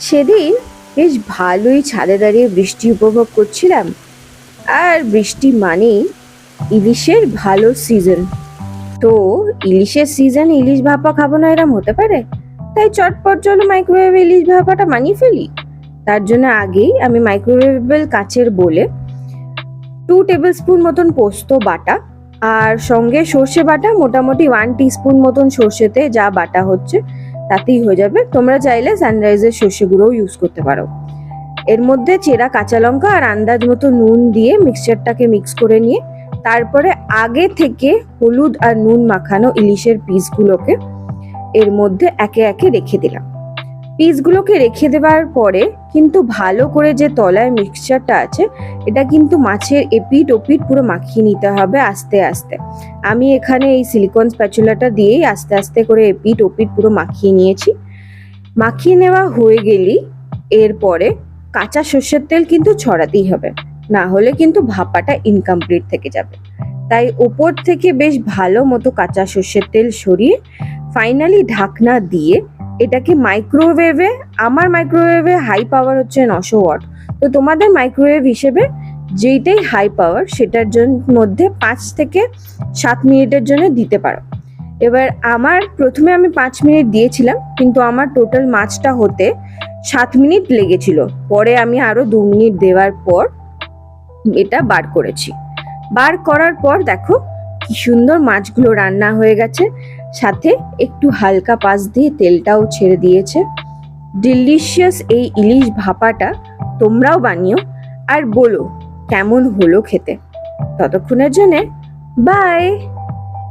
সেদিন বেশ ভালোই ছাদে দাঁড়িয়ে বৃষ্টি উপভোগ করছিলাম। আর বৃষ্টি মানেই ইলিশের ভালো সিজন তো ইলিশের সিজন ইলিশ ভাপা খাব না এরম হতে পারে? তাই চটপট চলো মাইক্রোওয়েভে ইলিশ ভাপাটা বানিয়ে ফেলি। তার জন্য আগেই আমি মাইক্রোওয়েভেবল কাচের বলে টু টেবিল স্পুন মতন পোস্ত, বাটা আর সঙ্গে সর্ষে বাটা, মোটামুটি ওয়ান টিস্পুন মতন সর্ষেতে যা বাটা হচ্ছে তাতেই হয়ে যাবে। তোমরা চাইলে সানরাইজের সর্ষে গুঁড়োও ইউজ করতে পারো। এর মধ্যে চেরা কাঁচা লঙ্কা আর আন্দাজ মতো নুন দিয়ে মিক্সচারটাকে মিক্স করে নিয়ে, তারপরে আগে থেকে হলুদ আর নুন মাখানো ইলিশের পিসগুলোকে এর মধ্যে একে একে রেখে দিলাম। পিসগুলোকে রেখে দেওয়ার পরে কিন্তু ভালো করে যে তলায় মিক্সচারটা আছে, এটা কিন্তু মাছের এপিট ওপিট পুরো মাখিয়ে নিতে হবে আস্তে আস্তে। আমি এখানে এই সিলিকন স্প্যাচুলাটা দিয়েই আস্তে আস্তে করে এপিট ওপিট পুরো মাখিয়ে নিয়েছি। মাখিয়ে নেওয়া হয়ে গেলেই এরপরে কাঁচা সর্ষের তেল কিন্তু ছড়াতেই হবে, না হলে কিন্তু ভাপাটা ইনকমপ্লিট থেকে যাবে। তাই ওপর থেকে বেশ ভালো মতো কাঁচা সর্ষের তেল সরিয়ে ফাইনালি ঢাকনা দিয়ে এটাকে মাইক্রোওয়েভে আমার মাইক্রোওয়েভে হাই পাওয়ার হচ্ছে নশো ওয়াট তো তোমাদের মাইক্রোওয়েভ হিসেবে যেইটাই হাই পাওয়ার সেটার জন্য মধ্যে পাঁচ থেকে সাত মিনিটের জন্য দিতে পারো। এবার আমার প্রথমে আমি পাঁচ মিনিট দিয়েছিলাম, কিন্তু আমার টোটাল মাছটা হতে সাত মিনিট লেগেছিল। পরে আমি আরও দু মিনিট দেওয়ার পর এটা বার করেছি। বার করার পর দেখো কি সুন্দর মাছগুলো রান্না হয়ে গেছে। সাথে একটু হালকা পাশ দিয়ে তেলটাও ছেড়ে দিয়েছে। ডিলিশিয়াস এই ইলিশ ভাপাটা তোমরাও বানিও আর বলো, কেমন হলো খেতে? ততক্ষণের জন্যে বাই